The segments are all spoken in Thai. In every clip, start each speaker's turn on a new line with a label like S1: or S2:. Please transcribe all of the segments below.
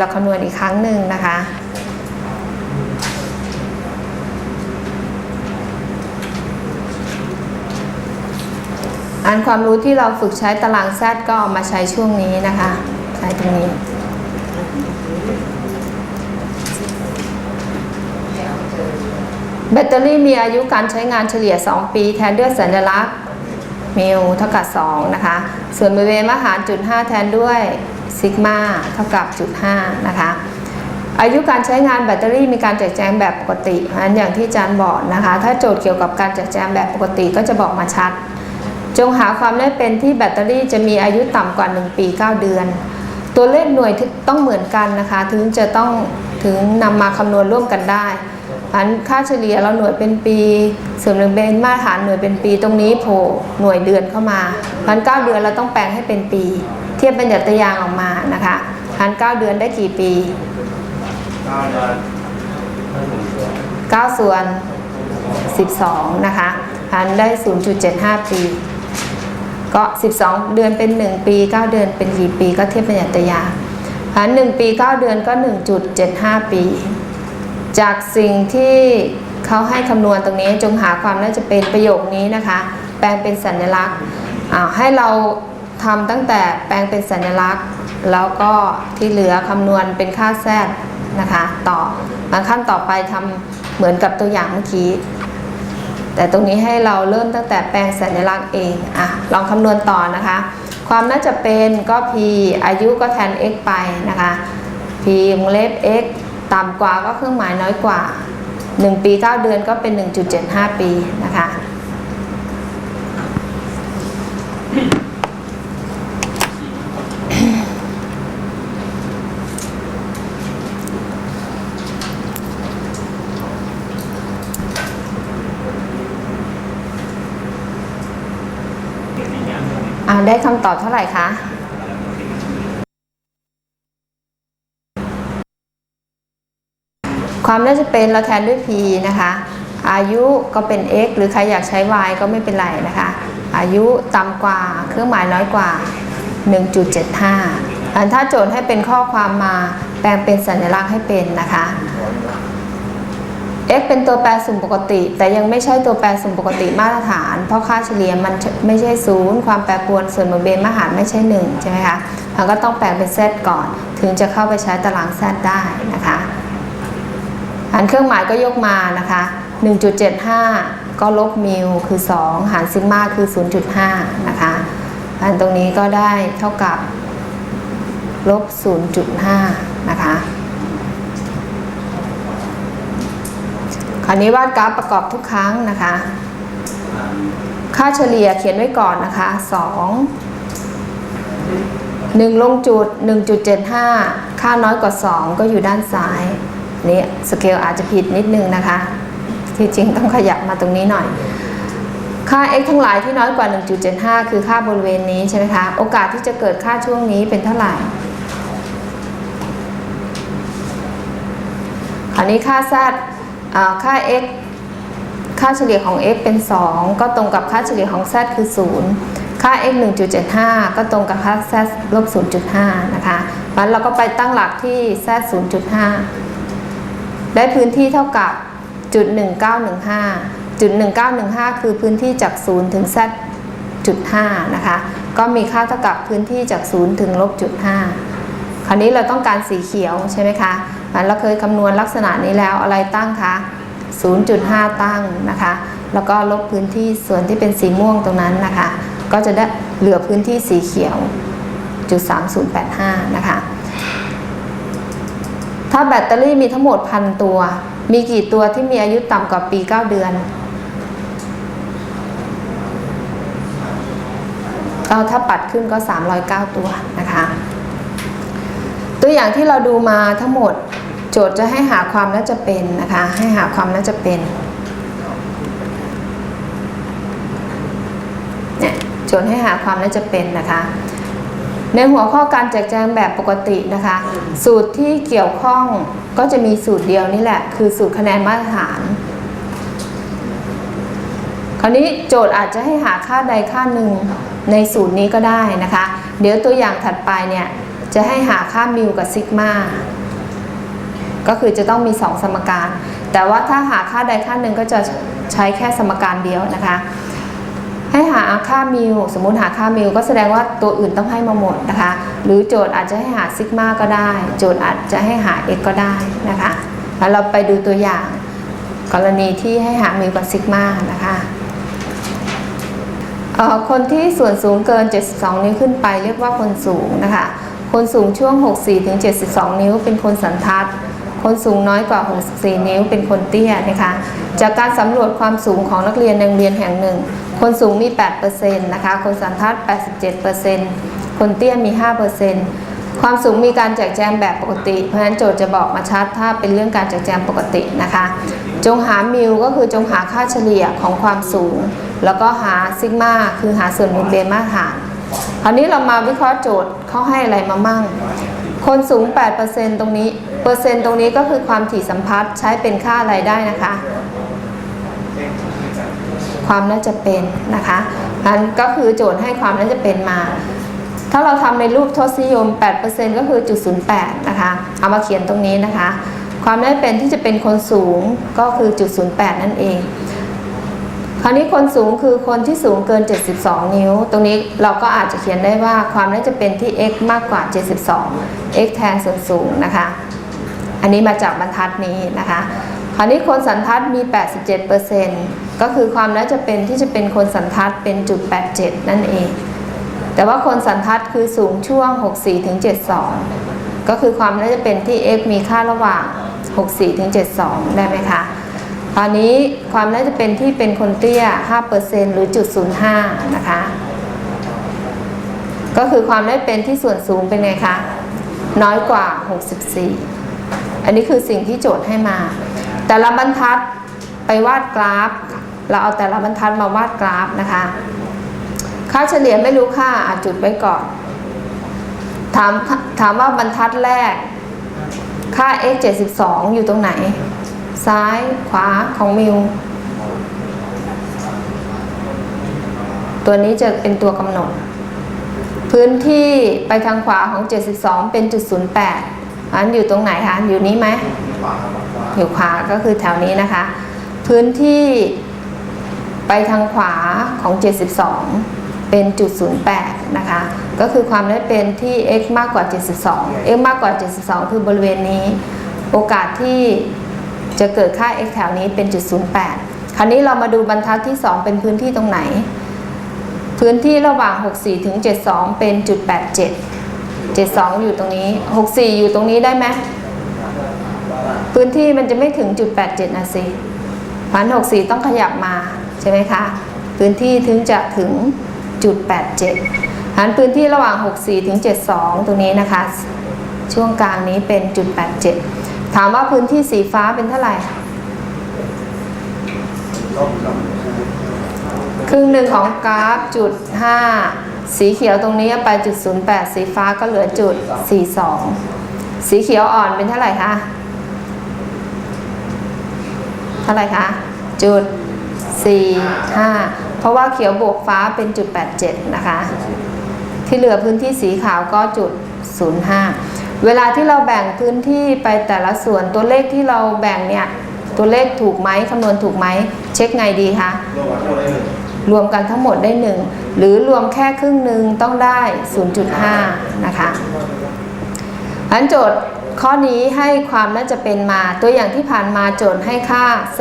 S1: เราคำนวณอีกครั้งหนึ่งนะคะ อันความรู้ที่เราฝึกใช้ตารางแซดก็เอามาใช้ช่วงนี้นะคะ ใช้ตรงนี้ แบตเตอรี่มีอายุการใช้งานเฉลี่ย 2 ปีแทนด้วยสัญลักษณ์มิลเท่ากับ 2 นะคะ ส่วนบริเวณมหารจุด 5 แทนด้วย ซิกมาเท่ากับจุด5นะคะอายุการใช้งานแบตเตอรี่มีการแจกแจงแบบปกติอันอย่างที่อาจารย์บอกนะคะ ถ้าโจทย์เกี่ยวกับการแจกแจงแบบปกติก็จะบอกมาชัด จงหาความได้เป็นที่แบตเตอรี่จะมีอายุต่ำกว่า 1 ปี 9 เดือน ตัวเลขหน่วยต้องเหมือนกันนะคะ ถึงจะต้องถึงนำมาคำนวณร่วมกันได้อันค่าเฉลี่ยเราหน่วยเป็นปีส่วนหนึ่งเป็นมาตรฐานหน่วยเป็นปีตรงนี้โผล่หน่วยเดือนเข้ามาพันเก้าเดือนเราต้องแปลงให้เป็นปี ทียบเป็นหยัตยางออกมานะคะพันเก้าเดือนได้กี่ปี9ส่วน12นะคะพันได้0.75ปี ก็12เดือนเป็น1ปี9เดือนเป็นกี่ปี ก็เทียบเป็นหยัตยางพัน1ปี9เดือนก็1.75ปี จากสิ่งที่เขาให้คำนวณตรงนี้จงหาความน่าจะเป็นประโยคนี้นะคะ แปลงเป็นสัญลักษณ์ให้เรา ทำตั้งแต่แปลงเป็นสัญลักษณ์ แล้วก็ที่เหลือคำนวณเป็นค่าแทรกนะคะต่อมาขั้นต่อไปทำเหมือนกับตัวอย่างเมื่อกี้ แต่ตรงนี้ให้เราเริ่มตั้งแต่แปลงสัญลักษณ์เองอะลองคำนวณต่อนะคะ ความน่าจะเป็นก็ p อายุก็แทน x ไปนะคะ p วงเล็บ x ต่ำกว่าก็เครื่องหมายน้อยกว่า 1 ปี 9 เดือนก็เป็น 1.75 ปีนะคะ อ่าได้คำตอบเท่าไหร่คะความน่าจะเป็นเราแทนด้วย p นะคะ อายุก็เป็น x หรือใครอยากใช้ y ก็ไม่เป็นไรนะคะ อายุต่ำกว่าเครื่องหมายน้อยกว่า 1.75อันถ้าโจทย์ให้เป็นข้อความมาแปลงเป็นสัญลักษณ์ให้เป็นนะคะ x เป็นตัวแปรสุ่มปกติ แต่ยังไม่ใช่ตัวแปรสุ่มปกติมาตรฐาน เพราะค่าเฉลี่ยมันไม่ใช่ศูนย์ความแปรปรวนส่วนบริเวณมหารไม่ใช่หนึ่งใช่ไหมคะมันก็ต้องแปลงเป็นเซตก่อน ถึงจะเข้าไปใช้ตารางแซดได้นะคะหารเครื่องหมายก็ยกมานะคะ 1.75 ก็ลบมิลคือ 2 หารซิกมาคือ 0.5 นะคะอันตรงนี้ก็ได้เท่ากับลบ 0.5 นะคะ คราวนี้วาดกราฟประกอบทุกครั้งนะคะ ค่าเฉลี่ยเขียนไว้ก่อนนะคะ 2 1 ลงจุด 1.75 ค่าน้อยกว่า 2 ก็อยู่ด้านซ้ายนี่สเกลอาจจะผิดนิดนึงนะคะ ที่จริงต้องขยับมาตรงนี้หน่อย ค่า x ทั้งหลายที่น้อยกว่า 1.75 คือค่าบริเวณนี้ใช่ไหมคะ โอกาสที่จะเกิดค่าช่วงนี้เป็นเท่าไหร่คราวนี้ค่า z ค่า x ค่าเฉลี่ยของ x เป็น 2 ก็ตรงกับค่าเฉลี่ยของ z คือ 0 ค่า x 1.75 ก็ตรงกับค่า z ลบ 0.5 นะคะมันเราก็ไปตั้งหลักที่ z 0.5 ได้พื้นที่เท่ากับจุด1915จุด1915 คือพื้นที่จาก 0 ถึง z จุด5นะคะ ก็มีค่าเท่ากับพื้นที่จาก 0 ถึงลบจุด5คราวนี้เราต้องการสีเขียวใช่ไหมคะ เราเคยคำนวณลักษณะนี้แล้วอะไรตั้งคะ 0.5 ตั้งนะคะ แล้วก็ลบพื้นที่ส่วนที่เป็นสีม่วงตรงนั้นนะคะ ก็จะได้เหลือพื้นที่สีเขียวจุด3085 นะคะ ถ้าแบตเตอรี่มีทั้งหมดพันตัว มีกี่ตัวที่มีอายุต่ำกว่าปี 9 เดือนก็ถ้าปัดขึ้นก็ 309 ตัวนะคะ ตัวอย่างที่เราดูมาทั้งหมด โจทย์จะให้หาความน่าจะเป็นนะคะ ให้หาความน่าจะเป็นเนี่ยโจทย์ให้หาความน่าจะเป็นนะคะ ในหัวข้อการแจกแจงแบบปกตินะคะ สูตรที่เกี่ยวข้องก็จะมีสูตรเดียวนี่แหละ คือสูตรคะแนนมาตรฐานคราวนี้โจทย์อาจจะให้หาค่าใดค่าหนึ่งในสูตรนี้ก็ได้นะคะ เดี๋ยวตัวอย่างถัดไปเนี่ย จะให้หาค่ามิวกับซิกมา ก็คือจะต้องมี 2 สมการ แต่ว่าถ้าหาค่าใดค่าหนึ่งก็จะใช้แค่สมการเดียวนะคะ ให้หาค่ามิวสมมุติหาค่ามิวก็แสดงว่าตัวอื่นต้องให้มาหมดนะคะ หรือโจทย์อาจจะให้หาซิกมาก็ได้ โจทย์อาจจะให้หา x ก็ได้นะคะ แล้วเราไปดูตัวอย่าง กรณีที่ให้หามิวกับซิกมานะคะคนที่ส่วนสูงเกิน 72 นิ้วขึ้นไป เรียกว่าคนสูงนะคะ คนสูงช่วง 64ถึง72 นิ้วเป็นคนสันทัด คนสูงน้อยกว่า 64 นิ้ว เป็นคนเตี้ยนะคะ จากการสำรวจความสูงของนักเรียนในโรงเรียนแห่งหนึ่ง คนสูงมี 8%นะคะ คนสันทัด 87%คนเตี้ยมี 5%ความสูงมีการแจกแจงแบบปกติ เพราะฉะนั้นโจทย์จะบอกมาชัดถ้าเป็นเรื่องการแจกแจงปกตินะคะ จงหามิวก็คือจงหาค่าเฉลี่ยของความสูง แล้วก็หาซิกมาคือหาส่วนมูลเบนมาตรฐาน คราวนี้เรามาวิเคราะห์โจทย์เขาให้อะไรมามั่ง คนสูง 8%ตรงนี้ เปอร์เซ็นต์ตรงนี้ก็คือความถี่สัมพัทธ์ใช้เป็นค่าอะไรได้นะคะ ความน่าจะเป็นนะคะอันก็คือโจทย์ให้ความน่าจะเป็นมา ถ้าเราทำในรูปทศนิยม 8%ก็คือจุด08นะคะ เอามาเขียนตรงนี้นะคะ ความน่าจะเป็นที่จะเป็นคนสูงก็คือจุด08นั่นเอง คราวนี้คนสูงคือคนที่สูงเกิน 72 นิ้ว ตรงนี้เราก็อาจจะเขียนได้ว่าความน่าจะเป็นที่ x มากกว่า 72 x แทนส่วนสูงนะคะ อันนี้มาจากบรรทัดนี้นะคะ คราวนี้คนสันทัดมี 87%ก็คือความน่าจะเป็นที่จะเป็นคนสันทัดเป็นจุด 87 นั่นเอง แต่ว่าคนสันทัดคือสูงช่วง 64ถึง72 ก็คือความน่าจะเป็นที่ x มีค่าระหว่าง 64ถึง72 ได้ไหมคะตอนนี้ความน่าจะเป็นที่เป็นคนเตี้ย 5%หรือจุด05 นะคะ ก็คือความน่าจะเป็นที่ส่วนสูงเป็นไงคะ น้อยกว่า 64 อันนี้คือสิ่งที่โจทย์ให้มา แต่ละบรรทัดไปวาดกราฟ เราเอาแต่ละบรรทัดมาวาดกราฟนะคะ ค่าเฉลี่ยไม่รู้ค่าอาจุดไว้ก่อน ถามถามว่าบรรทัดแรก ค่า x 72อยู่ตรงไหน ซ้ายขวาของมิวตัวนี้จะเป็นตัวกำหนด พื้นที่ไปทางขวาของ 72 เป็นจุด08 อันอยู่ตรงไหนคะ อยู่นี้ไหมอยู่ขวาก็คือแถวนี้นะคะ พื้นที่ไปทางขวาของ 72 เป็นจุด08นะคะ ก็คือความได้เป็นที่ x มากกว่า 72 x มากกว่า 72 คือบริเวณนี้ โอกาสที่จะเกิดค่า x แถวนี้เป็นจุด08 คราวนี้เรามาดูบรรทัดที่ 2 เป็นพื้นที่ตรงไหน พื้นที่ระหว่าง 64 ถึง 72 เป็นจุด87 72องอยู่ตรงนี้64อยู่ตรงนี้ได้ไหมพื้นที่มันจะไม่ถึงจุด87นะสิพันหกสี่ต้องขยับมาใช่ไหมคะ พื้นที่ถึงจะถึงจุด87หันพื้นที่ระหว่าง 64 ถึง 72 ตรงนี้นะคะ ช่วงกลางนี้เป็นจุด 87 ถามว่าพื้นที่สีฟ้าเป็นเท่าไหร่ ครึ่งหนึ่งของกราฟจุด 5 สีเขียวตรงนี้ไปจุด08 สีฟ้าก็เหลือจุด 42 สีเขียวอ่อนเป็นเท่าไหร่คะเท่าไหร่คะจุด 4 5 เพราะว่าเขียวบวกฟ้าเป็นจุด 87 นะคะ ที่เหลือพื้นที่สีขาวก็จุด 05 เวลาที่เราแบ่งพื้นที่ไปแต่ละส่วนตัวเลขที่เราแบ่งเนี่ย ตัวเลขถูกไหมคำนวณถูกไหม เช็คไงดีคะ รวมกันทั้งหมดได้ 1 หรือรวมแค่ครึ่งหนึ่งต้องได้ 0.5 นะคะอันโจทย์ข้อนี้ให้ความน่าจะเป็นมา ตัวอย่างที่ผ่านมาโจทย์ให้ค่า z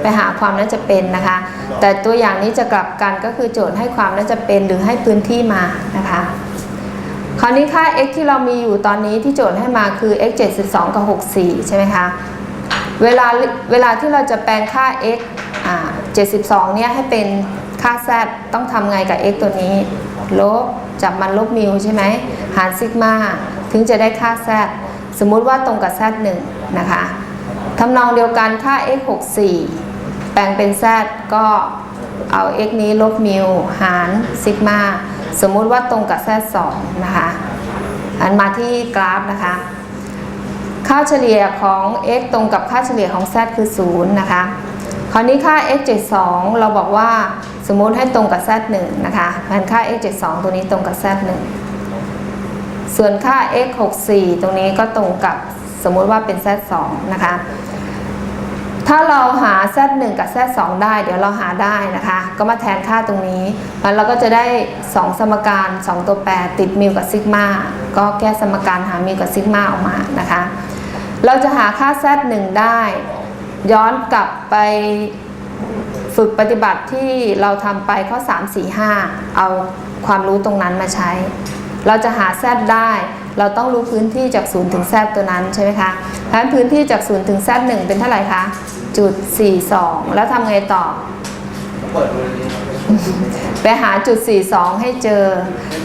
S1: ไปหาความน่าจะเป็นนะคะ แต่ตัวอย่างนี้จะกลับกันก็คือโจทย์ให้ความน่าจะเป็นหรือให้พื้นที่มานะคะคราวนี้ค่า x ที่เรามีอยู่ตอนนี้ที่โจทย์ให้มาคือ x 72 กับ 64 ใช่ไหมคะ เวลาเวลาที่เราจะแปลงค่า x อ่า72 เนี่ยให้เป็น ค่า z ต้องทำไงกับ x ตัวนี้ ลบจับมันลบมิวใช่ไหมหารซิกมาถึงจะได้ค่า z สมมุติว่าตรงกับ z 1นะคะทำนองเดียวกันค่า x 64แปลงเป็น z ก็เอา x นี้ลบมิวหารซิกมาสมมุติว่าตรงกับ z 2นะคะ อันมาที่กราฟนะคะ ค่าเฉลี่ยของ x ตรงกับค่าเฉลี่ยของ z คือ 0 นะคะ คราวนี้ค่า x 72เราบอกว่าสมมุติให้ตรงกับ z 1นะคะงั้นค่า x 72ตัวนี้ตรงกับ z 1ส่วนค่า x 64ตรงนี้ก็ตรงกับสมมุติว่าเป็น z 2นะคะ ถ้าเราหา z 1กับ z 2ได้เดี๋ยวเราหาได้นะคะ ก็มาแทนค่าตรงนี้มันเราก็จะได้ 2 สมการ 2 ตัวแปรติดมิวกับซิกมาก็แก้สมการหามิวกับซิกมาออกมานะคะ เราจะหาค่า z 1ได้ ย้อนกลับไปฝึกปฏิบัติที่เราทำไปข้อ 3 4 5 เอาความรู้ตรงนั้นมาใช้ เราจะหา z ได้ เราต้องรู้พื้นที่จาก0ถึง z ตัวนั้นใช่ไหมคะเพราะฉะนั้นพื้นที่จาก0ถึง z 1เป็นเท่าไหร่คะจุด 42 แล้วทำไงต่อ
S2: เปิดเลยนี่
S1: ไปหาจุด 42 ให้เจอ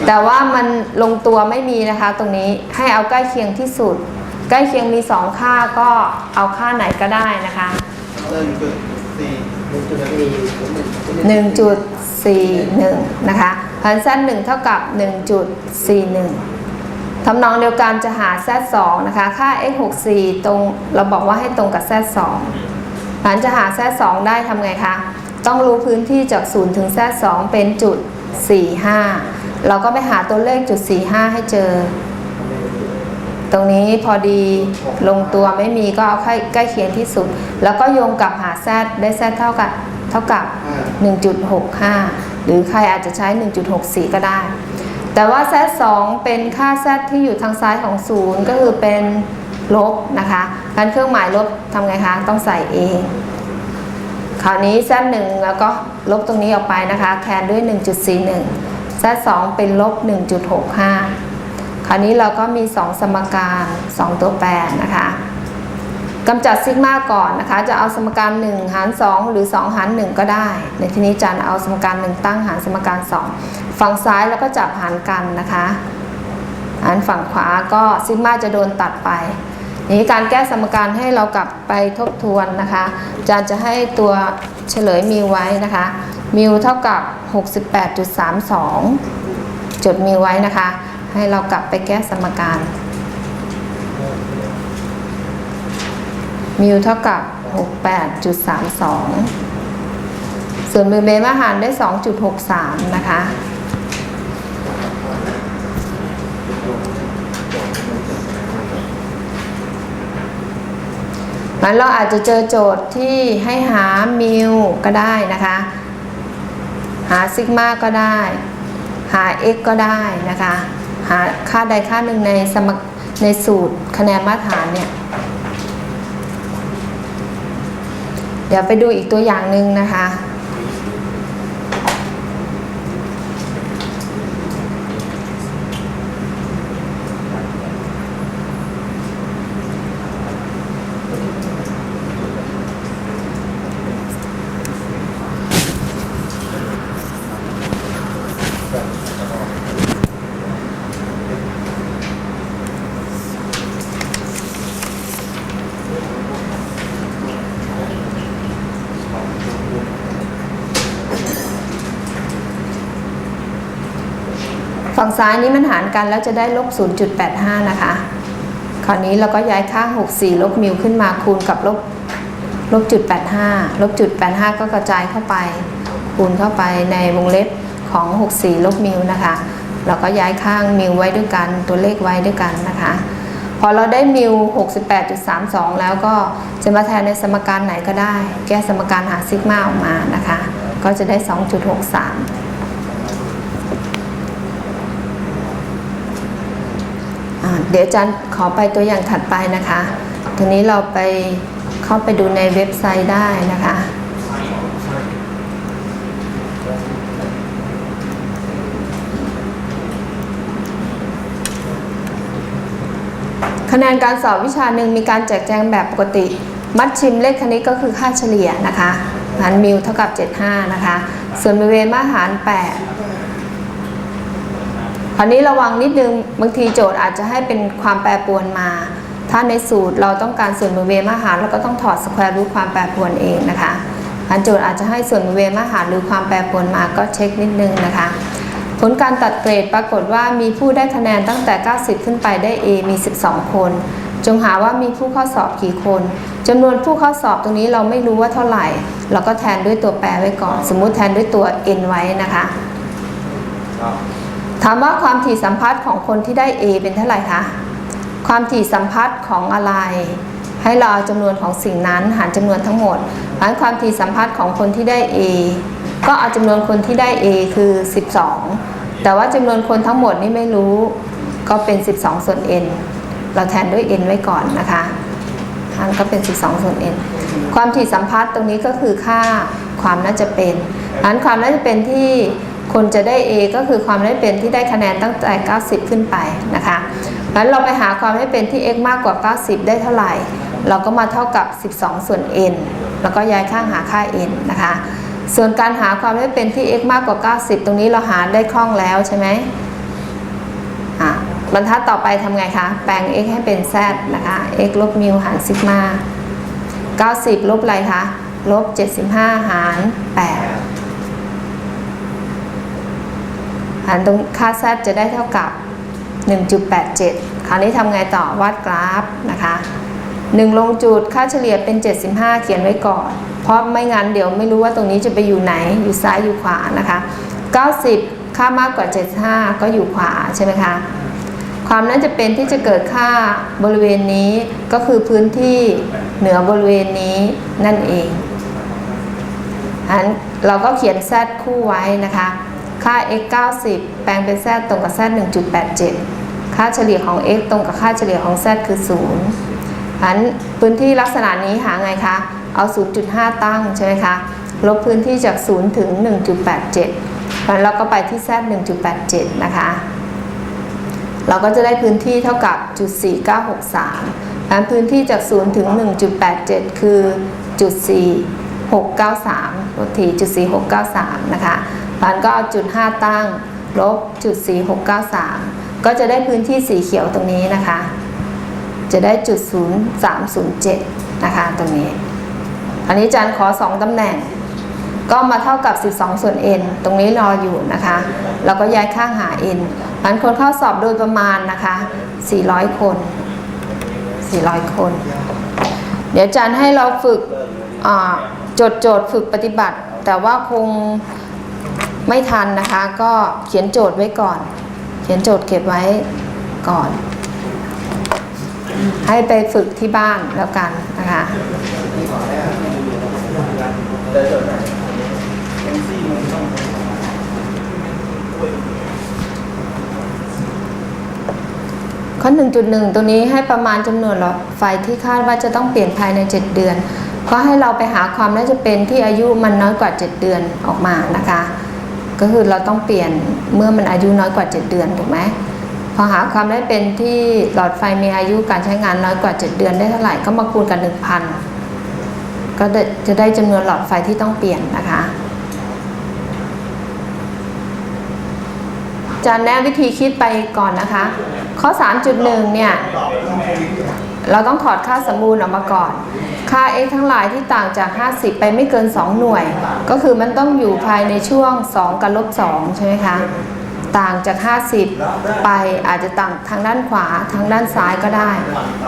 S1: แต่ว่ามันลงตัวไม่มีนะคะตรงนี้ให้เอาใกล้เคียงที่สุด ใกล้เคียงมี 2 ค่าก็เอาค่าไหนก็ได้นะคะ
S2: หนึ่งจุดสี่
S3: หนึ่งจุดสี่หนึ่ง
S1: 1.41 นะคะพันเซน1เท่ากับ 1.41ทำนองเดียวกันจะหา z 2นะคะ ค่า x 64ตรงเราบอกว่าให้ตรงกับ z 2พันจะหา z 2ได้ทำไงคะ ต้องรู้พื้นที่จาก 0 ถึง z 2เป็นจุด 45 เราก็ไปหาตัวเลขจุด 45 ให้เจอ ตรงนี้พอดีลงตัวไม่มีก็เอาใกล้ใกล้เคียงที่สุด แล้วก็โยงกลับหา z ได้ z เท่ากับเท่ากับ 1.65 หรือใครอาจจะใช้ 1.64 ก็ได้ แต่ว่า z 2เป็นค่า z ที่อยู่ทางซ้ายของศูนย์ก็คือเป็นลบนะคะการเครื่องหมายลบทำไงคะ ต้องใส่เองคราวนี้ z 1แล้วก็ลบตรงนี้ออกไปนะคะแทนด้วย 1.41 z 2เป็นลบ 1.65 คราวนี้เราก็มี 2 สมการ 2 ตัวแปรนะคะกำจัดซิกมาก่อนนะคะ จะเอาสมการ 1 หาร 2 หรือ 2 หาร 1 ก็ได้ ในที่นี้จันเอาสมการ 1 ตั้งหารสมการ 2 ฝั่งซ้ายแล้วก็จับหารกันนะคะหารฝั่งขวาก็ซิกมาจะโดนตัดไปนี้การแก้สมการให้เรากลับไปทบทวนนะคะอาจารย์จะให้ตัวเฉลยมิวไว้นะคะ มิวเท่ากับ 68.32 จดมิวไว้นะคะ ให้เรากลับไปแก้สมการ มิวเท่ากับ 68.32 ส่วนมิวเบมาหารได้ 2.63 นะคะงั้นเราอาจจะเจอโจทย์ที่ให้หามิวก็ได้นะคะ หาซิกมาก็ได้ หา x ก็ได้นะคะ หาค่าใดค่าหนึ่งในสมในสูตรคะแนนมาตรฐานเนี่ย เดี๋ยวไปดูอีกตัวอย่างหนึ่งนะคะ ฝั่ง ซ้ายนี้มันหารกันแล้วจะได้ลบ 0.85 นะคะ คราวนี้เราก็ย้ายข้าง 64 ลบมิวขึ้นมาคูณกับลบลบจุด85 ลบจุด85 ก็กระจายเข้าไป คูณเข้าไปในวงเล็บของ 64 ลบมิวนะคะ เราก็ย้ายข้างมิวไว้ด้วยกัน ตัวเลขไว้ด้วยกันนะคะ พอเราได้มิว68.32 แล้วก็จะมาแทนในสมการไหนก็ได้ แก้สมการหาซิกมาออกมานะคะ ก็จะได้ 2.63 อ่า เดี๋ยวอาจารย์ขอไปตัวอย่างถัดไปนะคะ ทีนี้เราไปเข้าไปดูในเว็บไซต์ได้นะคะคะแนนการสอบวิชาหนึ่งมีการแจกแจงแบบปกติ มัดชิมเลขคณิตก็คือค่าเฉลี่ยนะคะหารมิวเท่ากับ 75 นะคะ ส่วนบริเวณมาหาร 8 คราวนี้ระวังนิดนึงบางทีโจทย์อาจจะให้เป็นความแปรปรวนมา ถ้าในสูตรเราต้องการส่วนบริเวณมาหารเราก็ต้องถอดสแควร์รูทความแปรปรวนเองนะคะอันโจทย์อาจจะให้ส่วนบริเวณมาหารหรือความแปรปรวนมาก็เช็คนิดนึงนะคะ ผลการตัดเกรดปรากฏว่ามีผู้ได้คะแนนตั้งแต่ 90 ขึ้นไปได้ A มี 12 คน จงหาว่ามีผู้เข้าสอบกี่คนจำนวนผู้เข้าสอบตรงนี้เราไม่รู้ว่าเท่าไหร่ เราก็แทนด้วยตัวแปรไว้ก่อน สมมุติแทนด้วยตัว n ไว้นะคะ
S2: ครับ
S1: ถามว่าความถี่สัมพัทธ์ของคนที่ได้ A เป็นเท่าไหร่คะ ความถี่สัมพัทธ์ของอะไร ให้เราเอาจำนวนของสิ่งนั้นหารจำนวนทั้งหมดหารความถี่สัมพัทธ์ของคนที่ได้ A ก็เอาจำนวนคนที่ได้ A คือ 12 แต่ว่าจำนวนคนทั้งหมดนี่ไม่รู้ ก็เป็น 12 ส่วน n เราแทนด้วย n ไว้ก่อนนะคะอันก็เป็น 12 ส่วน n ความถี่สัมพัทธ์ตรงนี้ก็คือค่าความน่าจะเป็นอันความน่าจะเป็นที่ คนจะได้ A ก็คือความน่าจะเป็นที่ได้คะแนนตั้งแต่ 90 ขึ้นไปนะคะงั้นเราไปหาความน่าจะเป็นที่ x มากกว่า 90 ได้เท่าไหร่ เราก็มาเท่ากับ 12 ส่วน n แล้วก็ย้ายข้างหาค่า n นะคะ ส่วนการหาความน่าจะเป็นที่ x มากกว่า 90 ตรงนี้เราหาได้คล่องแล้วใช่ไหมอะบรรทัดต่อไปทำไงคะ แปลง x ให้เป็น z นะคะ x ลบมิวหารซิกมา90 ลบอะไรคะ ลบ 75 หาร 8 หารตรงค่า z จะได้เท่ากับ 1.87 คราวนี้ทำไงต่อวาดกราฟนะคะ1ลงจุดค่าเฉลี่ยเป็น 75 เขียนไว้ก่อน เพราะไม่งั้นเดี๋ยวไม่รู้ว่าตรงนี้จะไปอยู่ไหนอยู่ซ้ายอยู่ขวานะคะ 90 ค่ามากกว่า 75 ก็อยู่ขวาใช่ไหมคะความน่าจะเป็นที่จะเกิดค่าบริเวณนี้ก็คือพื้นที่เหนือบริเวณนี้นั่นเองอันเราก็เขียน z คู่ไว้นะคะ ค่า x 90 แปลงเป็น z ตรงกับ z 1.87 ค่าเฉลี่ยของ x ตรงกับค่าเฉลี่ยของ z คือ0อันพื้นที่ลักษณะนี้หาไงคะ เอา 0.5 ตั้งใช่ไหมคะ ลบพื้นที่จาก 0 ถึง 1.87แล้วเราก็ไปที่ z 1.87 นะคะ เราก็จะได้พื้นที่เท่ากับจุด4963อันพื้นที่จาก 0 ถึง 1.87 คือจุด4693ลดทีจุด4693 นะคะ พันก็เอาจุด 5 ตั้งลบจุด 4693 ก็จะได้พื้นที่สีเขียวตรงนี้นะคะ จะได้จุด 0307 นะคะตรงนี้ อันนี้จารย์ขอ 2ตำแหน่ง ก็มาเท่ากับ 12 ส่วน n ตรงนี้รออยู่นะคะ เราก็ย้ายข้างหา n มันคนเข้าสอบโดยประมาณนะคะ 400 คน 400 คน เดี๋ยวอาจารย์ให้เราฝึกจดโจทย์ฝึกปฏิบัติ แต่ว่าคง ไม่ทันนะคะ ก็เขียนโจทย์ไว้ก่อน เขียนโจทย์เก็บไว้ก่อน ให้ไปฝึกที่บ้านแล้วกันนะคะข้อ 1.1 ตัวนี้ให้ประมาณจำนวนหลอดไฟที่คาดว่าจะต้องเปลี่ยนภายใน 7 เดือน ก็ให้เราไปหาความน่าจะเป็นที่อายุมันน้อยกว่า 7 เดือนออกมานะคะ ก็คือเราต้องเปลี่ยนเมื่อมันอายุน้อยกว่า 7 เดือนถูกไหมพอหาความได้เป็นที่หลอดไฟมีอายุการใช้งานน้อยกว่า 7 เดือนได้เท่าไหร่ก็มาคูณกัน1,000 ก็จะได้จำนวนหลอดไฟที่ต้องเปลี่ยนนะคะจะแนะวิธีคิดไปก่อนนะคะ ข้อ 3.1 เนี่ย เราต้องถอดค่าสมบูรณ์ออกมาก่อน ค่า x ทั้งหลายที่ต่างจาก 50 ไปไม่เกิน 2 หน่วย ก็คือมันต้องอยู่ภายในช่วง 2 กับลบ 2 ใช่ไหมคะ ต่างจาก 50 ไปอาจจะต่างทางด้านขวาทางด้านซ้ายก็ได้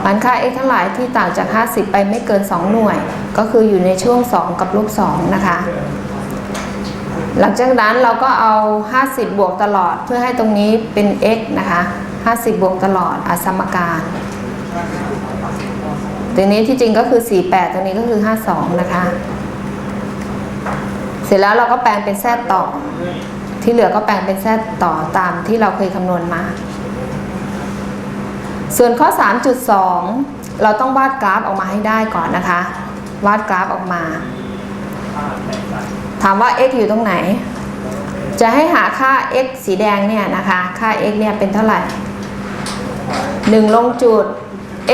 S1: มันค่า x ทั้งหลายที่ต่างจาก 50 ไปไม่เกิน 2 หน่วย ก็คืออยู่ในช่วง 2 กับลบ 2 นะคะ หลังจากนั้นเราก็เอา 50 บวกตลอดเพื่อให้ตรงนี้เป็น x นะคะ 50 บวกตลอดอสมการ ตรงนี้ที่จริงก็คือ 48ตรงนี้ก็คือ 52 นะคะ เสร็จแล้วเราก็แปลงเป็นแซดต่อ ที่เหลือก็แปลงเป็นแซดต่อตามที่เราเคยคำนวณมา ส่วนข้อ 3.2 เราต้องวาดกราฟออกมาให้ได้ก่อนนะคะ วาดกราฟออกมา ถามว่า x อยู่ตรงไหน จะให้หาค่า x สีแดงเนี่ยนะคะ ค่า x เนี่ยเป็นเท่าไหร่ 1 ลงจุด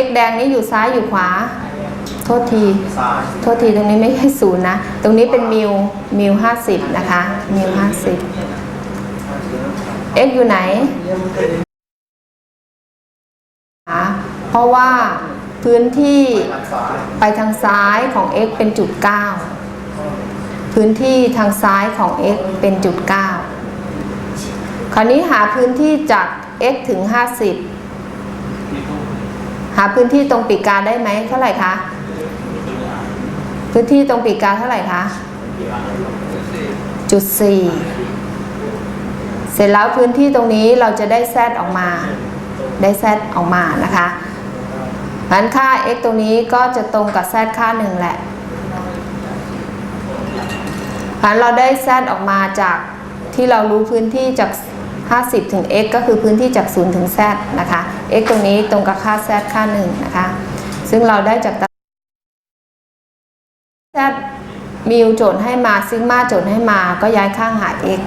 S1: x แดงนี้อยู่ซ้ายอยู่ขวา โทษที
S2: ซ้าย
S1: โทษทีตรงนี้ไม่ใช่ศูนย์นะ ตรงนี้เป็นมิวมิวห้าสิบนะคะมิวห้าสิบ x อยู่ไหน เพราะว่าพื้นที่
S2: ทางซ้าย
S1: ไปทางซ้ายของ x เป็นจุด 9 พื้นที่ทางซ้ายของ x เป็นจุด 9 คราวนี้หาพื้นที่จาก x ถึง 50 หาพื้นที่ตรงปีกกาได้ไหมเท่าไหร่คะพื้นที่ตรงปีกกาเท่าไหร่คะจุดสี่เสร็จแล้วพื้นที่ตรงนี้เราจะได้แซดออกมา ได้แซดออกมานะคะงั้นค่า x ตรงนี้ก็จะตรงกับแซดค่าหนึ่งแหละงั้นเราได้แซดออกมาจากที่เรารู้พื้นที่จาก 50 ถึง x ก็คือพื้นที่จาก 0 ถึง z นะคะ x ตรงนี้ตรงกับค่า z ค่าหนึ่งนะคะ ซึ่งเราได้จาก z มิวโจทย์ให้มาซิกมาโจทย์ให้มาก็ย้ายข้างหา x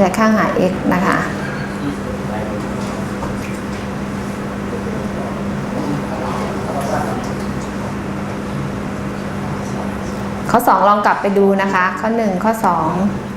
S1: ย้ายข้างหา x นะคะข้อ 2 ลองกลับไปดูนะคะ ข้อ 1 ข้อ 2